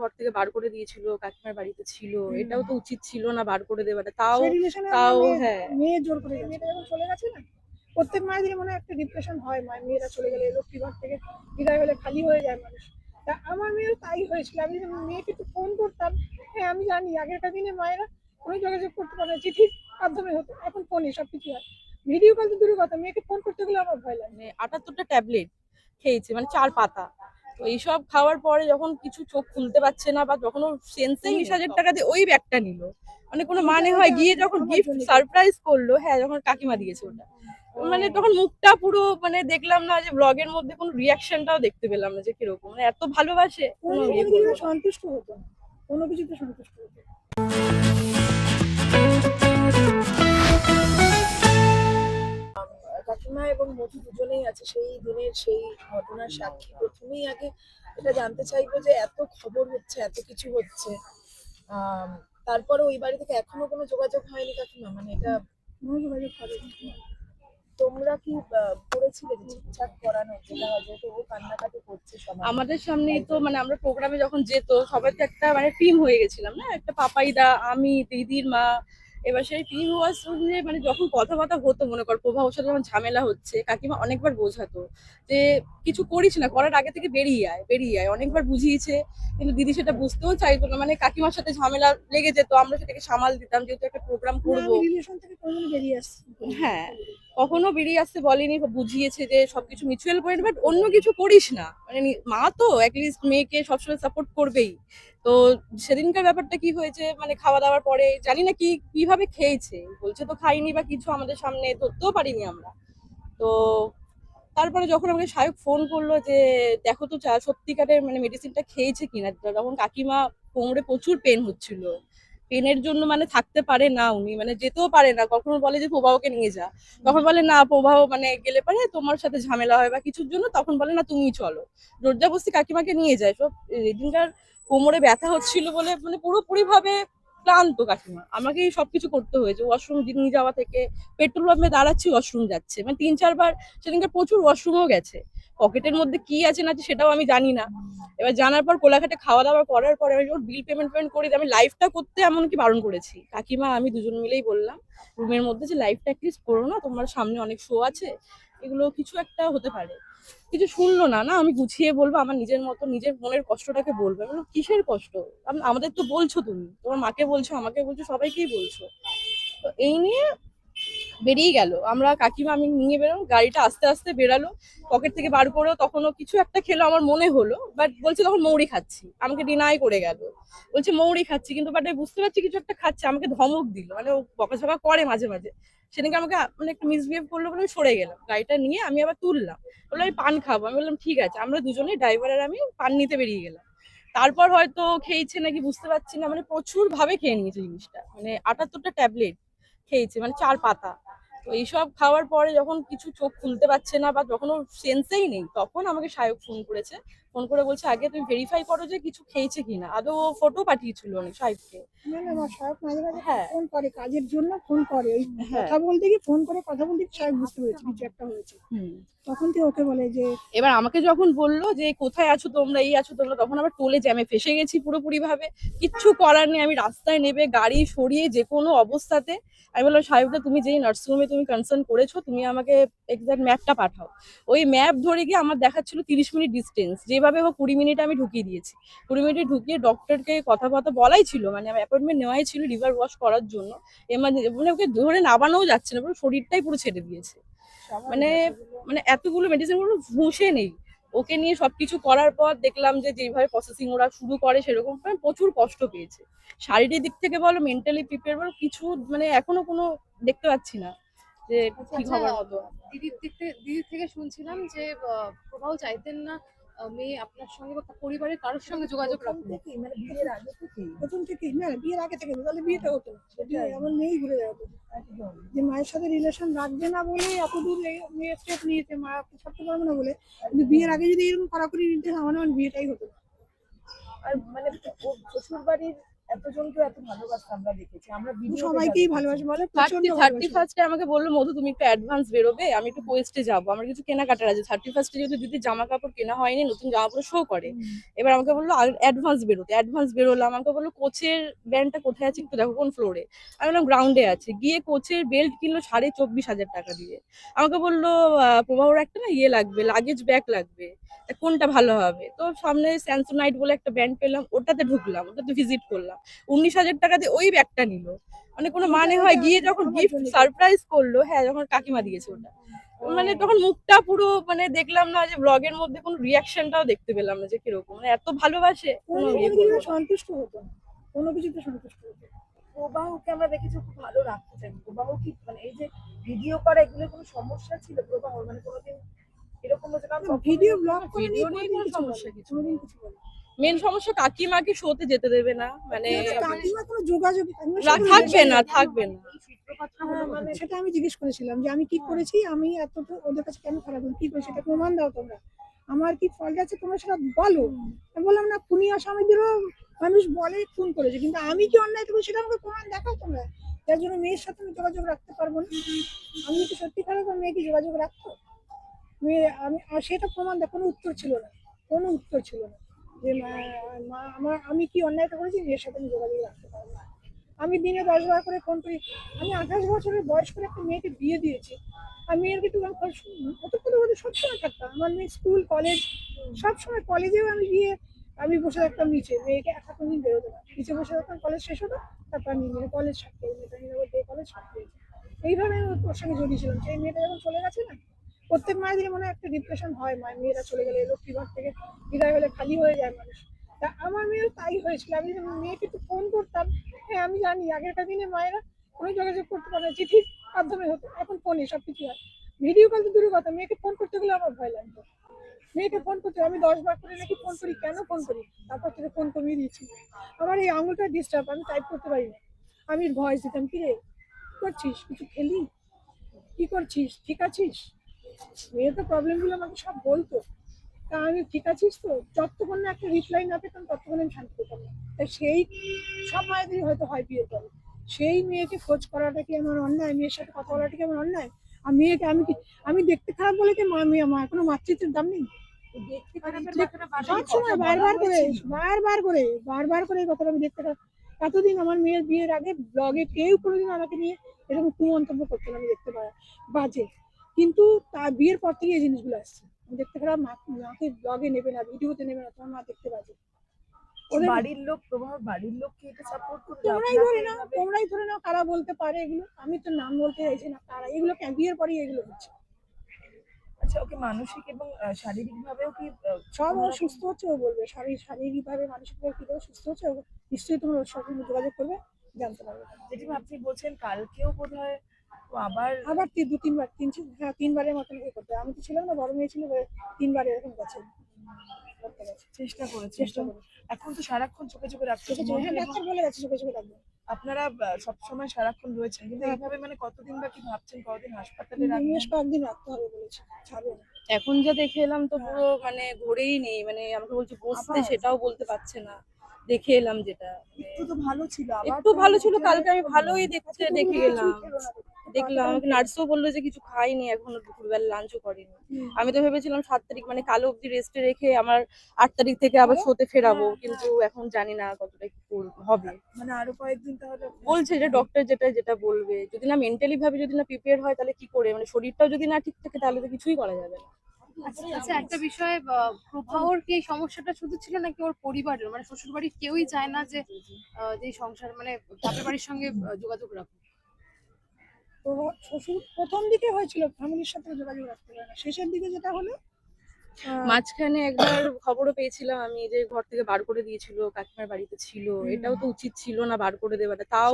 ঘর থেকে বার করে দিয়েছিল কাকিমার বাড়িতে ছিল। এটাও তো উচিত ছিল না বার করে দেওয়াটা তাও তাও হ্যাঁ। মেয়ে জোর করে। মেয়েটা যখন চলে গেছে না প্রত্যেক মায়ের মায়েদের মনে একটা ডিপ্রেশন হয় মায়ের। মেয়েরা চলে গেলে লক্ষ্মী ঘর থেকে বিদায় হলে খালি হয়ে যায় মানুষ। তা আমার মেয়েও তাই হয়েছিল। আমি যখন মেয়েকে একটু ফোন করতাম হ্যাঁ আমি জানি আগেরকার দিনে মায়েরা কোনো যোগাযোগ করতে পারে না, চিঠির মাধ্যমে হতো এখন ফোনে সব কিছু হয়। ভিডিও কল তো দূরের কথা মেয়েকে ফোন করতে গেলে আমার ভয় লাগে। মানে আটাত্তরটা ট্যাবলেট খেয়েছে মানে চার পাতা। তো এইসব খাওয়ার পরে যখন কিছু চোখ খুলতে পারছে না বা যখন ও সেন্সে বিশ হাজার টাকা দিয়ে ওই ব্যাগটা নিল মানে কোনো মানে হয় গিয়ে যখন গিফট সারপ্রাইজ করল হ্যাঁ যখন কাকিমা দিয়েছে ওটা। মানে তখন মুখটা পুরো মানে দেখলাম না যে ব্লগের মধ্যে কোনো রিয়াকশনটাও দেখতে পেলাম না যে কীরকম। মানে এত ভালোবাসে ইয়ে সন্তুষ্ট হতো কোনো কিছুতে সন্তুষ্ট হতো না। কাকিমা এবং মধু দুজনেই আছে সেই দিনের সেই ঘটনার সাক্ষী। প্রথমেই আগে এটা জানতে চাইব যে এত খবর হচ্ছে এত কিছু হচ্ছে। তারপরে ওই বাড়ি থেকে এখনও কোনো যোগাযোগ হয়নি কাকিমা? মানে এটা কোনো যোগাযোগ করেনি তোমরা কি করেছিলে যে ঠিকঠাক করানো? যেটা যেহেতু ও কান্নাকাটি করছে সবাই। আমাদের সামনেই তো মানে আমরা প্রোগ্রামে যখন যেত সবাই তো একটা মানে টিম হয়ে গেছিলাম না? একটা পাপাইদা আমি দিদির মা এবার সেই টিম হওয়ার সঙ্গে মানে যখন কথাবার্তা হতো মনে কর প্রভা ওর সাথে যখন ঝামেলা হচ্ছে কাকিমা অনেকবার বোঝাতো যে কিছু করিস না করার আগে থেকে বেরিয়ে আয় বেরিয়ে আয়। অনেকবার বুঝিয়েছে কিন্তু দিদি সেটা বুঝতেও চাইতো না। মানে কাকিমার সাথে ঝামেলা লেগে যেত আমরা সেটাকে সামাল দিতাম যেহেতু একটা প্রোগ্রাম করব। হ্যাঁ কখনো বেরিয়ে আসতে বলেনি বুঝিয়েছে যে সবকিছু মিউচুয়াল করে বাট অন্য কিছু করিস না। মানে মা তো অ্যাটলিস্ট মেয়েকে সবসময় সাপোর্ট করবেই। তো সেদিনকার ব্যাপারটা কি হয়েছে? মানে খাওয়া দাওয়ার পরে জানি না কি, কীভাবে খেয়েছে? বলছে তো খাইনি বা কিছু আমাদের সামনে ধরতেও পারিনি আমরা। তো তারপরে যখন আমাকে সাহেব ফোন করল যে, দেখো তো চা, সত্যিকারের মানে মেডিসিনটা খেয়েছে কিনা? তখন কাকিমা কোমরে প্রচুর পেন হচ্ছিল। পেনের জন্য মানে থাকতে পারে না উনি মানে যেতেও পারে না। কখনো বলে যে প্রবাহকে নিয়ে যা। তখন বলে, না প্রবাহ মানে গেলে পারে তোমার সাথে ঝামেলা হয় বা কিছুর জন্য। তখন বলে, না তুমি চলো। জোরজাবস্তি কাকিমাকে নিয়ে যায়। সব এদিনকার কোমরে ব্যথা হচ্ছিল বলে মানে পুরোপুরি ভাবে ক্লান্ত কাকিমা। আমাকেই সবকিছু করতে হয়েছে। ওয়াশরুম নিয়ে যাওয়া থেকে পেট্রোল পাম্পে দাঁড়াচ্ছি ওয়াশরুম যাচ্ছে। মানে তিন চারবার সেদিনকে প্রচুর ওয়াশরুমও গেছে। পকেটের মধ্যে কি আছে না সেটাও আমি জানি না। এবার জানার পর কোলাঘাটে খাওয়া দাওয়া করার পরে আমি যখন বিল পেমেন্ট পেমেন্ট করি আমি লাইফটা করতে এমনকি বারণ করেছি। কাকিমা, আমি দুজন মিলেই বললাম রুমের মধ্যে যে লাইফটা অ্যাটলিস্ট করো না, তোমার সামনে অনেক শো আছে। এগুলো কিছু একটা হতে পারে। কিছু শুনলো না না আমি গুছিয়ে বলব, আমার নিজের মতো, নিজের মনের কষ্টটাকে বলবে। আমি কিসের কষ্ট? আমাদের তো বলছো তুমি। তোমার মাকে বলছো, আমাকে বলছো, সবাইকেই বলছো। তো এই নিয়ে বেরিয়ে গেল। আমরা কাকিমা, আমি নিয়ে বেরোলাম, গাড়িটা আস্তে আস্তে বেরালো। পকেট থেকে বার করেও তখনও কিছু একটা খেলো আমার মনে হলো বাট বলছে তখন মৌরি খাচ্ছি। আমাকে ডিনাই করে গেল। বলছে মৌরি খাচ্ছি, কিন্তু বাট বুঝতে পারছি কিছু একটা খাচ্ছে, আমাকে ধমক দিল। মানে ও বকাঝকা করে মাঝে মাঝে। সেদিনকে আমাকে মানে একটু মিসবিহেভ করল বলে আমি সরে গেলাম। গাড়িটা নিয়ে আমি আবার তুললাম। বলল, আমি পান খাব। আমি বললাম, ঠিক আছে। আমরা দুজনেই ড্রাইভার আর আমি পান নিতে বেরিয়ে গেলাম। তারপর হয়তো খেয়েছে নাকি বুঝতে পারছি না। মানে প্রচুর ভাবে খেয়ে নিয়েছে জিনিসটা। মানে আটাত্তরটা ট্যাবলেট খেয়েছে মানে চার পাতা। তো এইসব খাওয়ার পরে যখন কিছু চোখ খুলতে পারছে না বা যখন ওর সেন্সেই নেই তখন আমাকে সায়ক ফোন করেছে। ফোন করে বলছে আগে তুমি ভেরিফাই করো যে কিছু খেয়েছে কিনা। আদৌ ও ফটো পাঠিয়েছিল অনেক সাহেবকে না না সাহেব মাঝে মাঝে হ্যাঁ। ফোন করে কাজের জন্য ফোন করে। ওই হ্যাঁ। কথা বলতে গিয়ে ফোন করে কথা বলতে গিয়ে সাহেব বুঝতে পেরেছে কিছু একটা হয়েছে। তখন তুই ওকে বলে যে এবার আমাকে যখন বলল যে কোথায় আছো তোমরা? এই আছো তোমরা? তখন আবার টোলে জ্যামে ফেসে গেছি পুরোপুরি ভাবে কিচ্ছু করার নেই আমি রাস্তায় নেবে গাড়ি সরিয়ে যে কোনো অবস্থাতে আমি বললাম সাহেবটা তুমি যেই নার্সিংহোমে তুমি কনসার্ন করেছ তুমি আমাকে এক্সাক্ট ম্যাপটা পাঠাও। ওই ম্যাপ ধরে গিয়ে আমার দেখাচ্ছিল তিরিশ মিনিট ডিস্টেন্স যেভাবে হোক কুড়ি মিনিট আমি ঢুকিয়ে দিয়েছি। কুড়ি মিনিটে ঢুকিয়ে ডক্টরকে কথা কথা বলাই ছিল মানে আমার অ্যাপয়েন্টমেন্ট নেওয়াই ছিল লিভার ওয়াশ করার জন্য। এমার মানে ওকে ধরে নামানোও যাচ্ছে না পুরো শরীরটাই পুরো ছেড়ে দিয়েছে। মানে মানে এতগুলো মেডিসিনগুলো ঘুষে নেই। ওকে নিয়ে সবকিছু করার পর দেখলাম যে যেভাবে প্রসেসিং ওরা শুরু করে সেরকম প্রচুর কষ্ট পেয়েছে। শারীরিক দিক থেকে বলো মেন্টালি প্রিপেয়ার বলো কিছু মানে এখনও কোনো দেখতে পাচ্ছি না। যে ঠিক হবার মতো দিদির দিক থেকে দিদির থেকে শুনছিলাম যে প্রভাও চাইতেন না মেয়ে আপনার সঙ্গে বা পরিবারের কারোর সঙ্গে যোগাযোগ রাখুন। মানে বিয়ের আগে থেকেই প্রথম থেকে না বিয়ের আগে থেকে তাহলে বিয়েটা হতো না বিয়ে এমন মেয়েই ঘুরে যাবে যে মায়ের সাথে রিলেশন রাখবে না বলে এত দূর মেয়ে স্টেপ নিয়েছে মা ছাড়তে পারবে না বলে কিন্তু বিয়ের আগে যদি এরকম কড়াকড়ি নিতে আমার বিয়েটাই হতো আর মানে শ্বশুর বাড়ির এতজনকে এত ভালোবাসা আমরা দেখেছি আমরা ভিডিও সবাইকেই ভালোবাসে বলে প্রচণ্ড থার্টি। ফার্স্টে আমাকে বলল মধু তুমি একটু অ্যাডভান্স বেরোবে আমি একটু কোয়েস্টে যাব। আমার কিছু কেনাকাটার আছে। থার্টি ফার্স্টে যেহেতু দিদি জামা কাপড় কেনা হয়নি নতুন জামা কাপড় শো করে এবার আমাকে বলল অ্যাডভান্স বেরোতে অ্যাডভান্স বেরোলাম। আমাকে বলল কোচের ব্যান্ডটা কোথায় আছে একটু দেখো কোন ফ্লোরে আমি বললাম গ্রাউন্ডে আছে। গিয়ে কোচের বেল্ট কিনলো সাড়ে চব্বিশ হাজার টাকা দিয়ে। আমাকে বলল আহ, প্রভাবর একটা না ইয়ে লাগবে লাগেজ ব্যাগ লাগবে। তা কোনটা ভালো হবে? তো সামনে স্যামসোনাইট বলে একটা ব্যান্ড পেলাম ওটাতে ঢুকলাম ওটাতে ভিজিট করলাম। উনিশ হাজার টাকা দিয়ে ওই ব্যাগটা নিল। মানে কোনো মানে হয় গিয়ে যখন গিফট সারপ্রাইজ করল হ্যাঁ যখন কাকিমা দিয়েছে ওটা। মানে তখন মুখটা পুরো মানে দেখলাম না যে ব্লগের মধ্যে কোনো রিয়াকশনটাও দেখতে পেলাম না যে কীরকম। মানে এত ভালোবাসে ইয়ে। সন্তুষ্ট হতো কোনো কিছুতে সন্তুষ্ট হতো প্রবাহকে আমরা দেখেছি খুব ভালো রাখতে চাই প্রবাহ কি মানে এই যে ভিডিও করা এগুলো কোনো সমস্যা ছিল প্রবাহ মানে কোনোদিন এরকম ভিডিও ব্লগ করে ভিডিও নিয়ে কোনো সমস্যা কিছু কোনোদিন কিছু। মেন সমস্যা কাকিমাকে শোতে যেতে দেবে না মানে কাকিমা কোনো যোগাযোগ থাকবে না থাকবে না। হ্যাঁ, মানে সেটা আমি জিজ্ঞেস করেছিলাম যে আমি কি করেছি আমি এত ওদের কাছে কেন খারাপ? কি করে সেটা প্রমাণ দাও তোমরা। আমার কি ফল্ট আছে তোমরা সেটা বলো। আমি বললাম না খুনি আসামিদেরও মানুষ বলে খুন করেছে কিন্তু আমি কি অন্যায় করব সেটা আমাকে প্রমাণ দেখাও তোমরা। যার জন্য মেয়ের সাথে আমি যোগাযোগ রাখতে পারব না। আমি যদি সত্যি খারাপ মেয়ে কি যোগাযোগ রাখতো? মেয়ে আমি আর সেটা প্রমাণ দেয় কোনো উত্তর ছিল না কোনো উত্তর ছিল না। যে মা- আমার, আমি কি অন্যায়টা করেছি? মেয়ের সাথে আমি যোগাযোগ রাখতে পারব না। আমি দিনে দশ বার করে ফোন করি। আমি আঠাশ বছরের বয়স করে একটা মেয়েকে বিয়ে দিয়েছি। আর মেয়ের কিন্তু আমি করে ওদের সবসময় থাকতাম। আমার মেয়ে স্কুল কলেজ সবসময় কলেজেও আমি গিয়ে আমি বসে থাকতাম নিচে। মেয়েকে একা কোনো দিন বেরোতো না। নিচে বসে থাকতাম কলেজ শেষ হতো, তারপর আমি মেয়ে কলেজ ছাড়তে মেয়েটা নিয়ে কলেজ ছাড়তে এইভাবে আমি ওর সঙ্গে জড়িয়েছিলাম সেই মেয়েটা যখন চলে গেছে না প্রত্যেক দিনে মনে একটা ডিপ্রেশন হয়, মায়ের মেয়েরা চলে গেলে লক্ষ্মীবার থেকে বিদায় হলে খালি হয়ে যায় মানুষ। তা আমার মেয়েও তাই হয়েছিল। আমি যখন মেয়েকে একটু ফোন করতাম হ্যাঁ আমি জানি আগেরকার দিনে মায়েরা কোনো যোগাযোগ করতে পারে না, চিঠির মাধ্যমে হতো, এখন ফোনে সব কিছু হয়। ভিডিও কল তো দূরের কথা, মেয়েকে ফোন করতে গেলে আমার ভয় লাগতো। মেয়েকে ফোন করতে, আমি দশ বার করে নাকি ফোন করি, কেন ফোন করি? তারপর থেকে ফোন কমিয়ে দিয়েছি। আমার এই আঙুলটা ডিস্টার্ব আমি টাইপ করতে পারি না। আমি ভয়েস দিতাম, কি রে করছিস? কিছু খেলি? কি করছিস? ঠিক আছিস? মেয়ে তো প্রবলেমগুলো আমাকে সব বলতো। তা আমি ঠিক আছিস তো? যতক্ষণ না একটা রিপ্লাই না পেতাম ততক্ষণ আমি শান্তি পেতাম না। তাই সেই সব মায়েদেরই হয়তো হয় বিয়ে করে। সেই মেয়েকে খোঁজ করাটা কি আমার অন্যায়? মেয়ের সাথে কথা বলাটা কি আমার অন্যায়? আর মেয়েকে আমি কি আমি দেখতে খারাপ বলে কি মা মেয়ে আমার কোনো মাতৃত্বের দাম নেই? দেখতে খারাপের দেখ- কথাটা বাসায় সব সময় কথা বারবার করে বারবার করে বারবার করে এই কথাটা আমি দেখতে এতদিন আমার মেয়ের বিয়ের আগে ব্লগে কেউ কোনোদিন আমাকে নিয়ে এরকম কুমন্তব্য করতো না আমি দেখতে পাই বাজে। কিন্তু তার বিয়ের পর থেকে এই জিনিসগুলো আসছে। আমি দেখতে মা মাকে ব্লগে নেবে না ভিডিওতে নেবে না তোমার মা দেখতে ওদের বাড়ির লোক প্রবাহ বাড়ির লোক কি এটা সাপোর্ট করবে? তোমরাই ধরে নাও তোমরাই ধরে নাও কারা বলতে পারে এগুলো। আমি তো নাম বলতে চাইছি না কারা। এগুলো বিয়ের পরেই এগুলো হচ্ছে। আচ্ছা ওকে মানসিক এবং শারীরিক ভাবেও কি সব ও সুস্থ হচ্ছে ও বলবে। শারীরিক শারীরিকভাবে মানসিকভাবে কীভাবে সুস্থ হচ্ছে নিশ্চয়ই তোমরা ওর সাথে যোগাযোগ করবে জানতে পারবে। যেটি আপনি বলছেন কালকেও বোধ হয় আবার আবার তিন দু তিনবার তিন হ্যাঁ তিনবারের মতন ইয়ে করতে হবে। আমি তো ছিলাম না বড় মেয়ে ছিল তিনবার এরকম গেছে চেষ্টা করেছে। চেষ্টা করে এখন তো সারাক্ষণ চোখে চোখে চোখে হ্যাঁ ডাক্তার বলে গেছে চোখে চোখে রাখবে। আপনারা সব সময় সারাক্ষণ রয়েছেন কিন্তু হ্যাঁ। এইভাবে মানে কতদিন বা কি ভাবছেন? কতদিন হাসপাতালে রাখবেন? নিমেষ কয়েকদিন রাখতে হবে বলেছে। ছাড়বে না। এখন যা দেখে এলাম তো পুরো মানে ঘরেই নেই মানে আমাকে বলছে বসতে সেটাও বলতে পারছে না। দেখে এলাম যেটা একটু তো ভালো ছিল একটু ভালো ছিল কালকে আমি ভালোই দেখতে দেখে দুপুরে গেলাম। দেখলাম আমাকে নার্সও বলল যে কিছু খাইনি এখনও দুপুরবেলা লাঞ্চও করিনি। আমি তো ভেবেছিলাম সাত তারিখ মানে কালো অব্দি রেস্টে রেখে আমার আট তারিখ থেকে আবার শোতে ফেরাবো কিন্তু এখন জানি না কতটা কি করব- হবে। মানে আরও কয়েকদিন তাহলে বলছে যে ডক্টর যেটা যেটা বলবে যদি না মেন্টালি ভাবে যদি না প্রিপেয়ার হয় তাহলে কি করে? মানে শরীরটাও যদি না ঠিক থাকে তাহলে তো কিছুই করা যাবে না। আচ্ছা আচ্ছা একটা বিষয়ে আহ, প্রভাবর কি সমস্যাটা শুধু ছিল নাকি ওর পরিবারের? মানে শ্বশুর বাড়ির কেউই চায় না যে আহ, যে সংসার মানে বাপের বাড়ির সঙ্গে যোগাযোগ রাখুক। তো শ্বশুর প্রথম দিকে হয়েছিল ফ্যামিলির সাথে যোগাযোগ রাখতে পারে না। শেষের দিকে যেটা হলো মাঝখানে একবার খবরও পেয়েছিলাম আমি যে ঘর থেকে বার করে দিয়েছিল কাকিমার বাড়িতে ছিল। এটাও তো উচিত ছিল না বার করে দেওয়াটা। তাও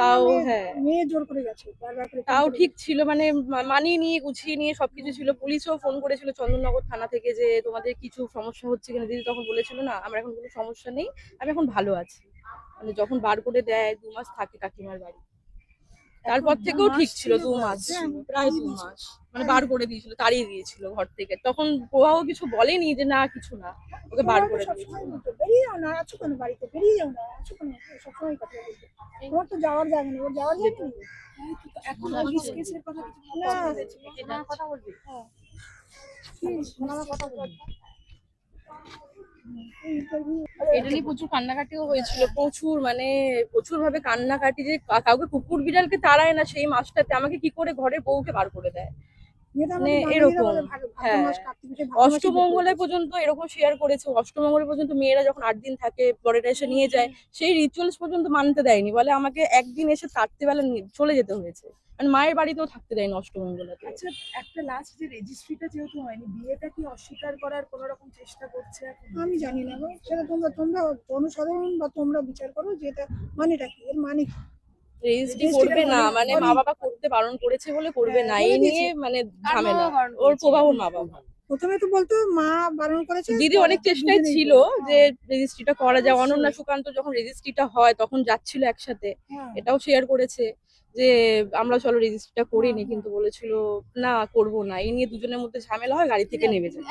তাও হ্যাঁ। মেয়ে জোর করে গেছে তাও ঠিক ছিল মানে মানিয়ে নিয়ে গুছিয়ে নিয়ে সবকিছু ছিল। পুলিশও ফোন করেছিল চন্দননগর থানা থেকে যে তোমাদের কিছু সমস্যা হচ্ছে কিনা। দিদি তখন বলেছিল না আমার এখন কোনো সমস্যা নেই আমি এখন ভালো আছি। মানে যখন বার করে দেয় দু মাস থাকে কাকিমার বাড়ি। তারপর থেকেও ঠিক ছিল ছিল দু মাস। হ্যাঁ, প্রায় দু মাস। মানে বার করে দিয়েছিল তাড়িয়ে দিয়েছিল ঘর থেকে। তখন প্রভাব কিছু বলেনি যে না কিছু না ওকে বার করে বেরিয়ে যাও না আছো কেন বাড়িতে? বেরিয়ে যাও না আছো কেন? সবসময় কথা বলতো। তোমার তো যাওয়ার জায়গা নেই ওর যাওয়ার জায়গা নেই। এখন পুলিশ কেসের কথা কিছু না? কথা বলবি। এটা নিয়ে প্রচুর কান্নাকাটিও হয়েছিল। প্রচুর মানে প্রচুর ভাবে কান্নাকাটি যে কাউকে কুকুর বিড়ালকে তাড়ায় না সেই মাসটাতে আমাকে কি করে ঘরে বউকে বার করে দেয়? মানে এরকম, ভাদ্র- ভাদ্র হ্যাঁ। অষ্টমঙ্গলে পর্যন্ত এরকম শেয়ার করেছে অষ্টমঙ্গলে পর্যন্ত মেয়েরা যখন আট দিন থাকে বরেরা এসে নিয়ে যায় সেই রিচুয়ালস পর্যন্ত মানতে দেয়নি বলে আমাকে একদিন এসে থাকতে বেলা চলে যেতে হয়েছে। মানে মায়ের বাড়িতেও থাকতে দেয়নি অষ্টমঙ্গলাতে আচ্ছা একটা লাস্ট যে রেজিস্ট্রিটা যেহেতু হয়নি বিয়েটা কি অস্বীকার করার কোনো রকম চেষ্টা করছে আমি জানি না গো সেটা তোমরা তোমরা জনসাধারণ বা তোমরা বিচার করো যে এটা মানেটা কি এর মানে কি? রেজিস্ট্রি করবে না মানে মা বাবা করতে বারণ করেছে বলে করবে হ্যাঁ, না এই নিয়ে মানে ঝামেলা। ওর? প্রভাবর মা বাবা প্রথমে তো বলতো মা বারণ করেছে দিদি অনেক চেষ্টায় ছিল বলল। যে রেজিস্ট্রিটা করা যায় অনন্যা সুকান্ত যখন রেজিস্ট্রিটা হয় তখন যাচ্ছিল একসাথে। হ্যাঁ। এটাও শেয়ার করেছে যে আমরা চলো রেজিস্ট্রিটা করিনি। কিন্তু বলেছিল না করব না। এই নিয়ে দুজনের মধ্যে ঝামেলা হয় গাড়ি থেকে নেমে যায়।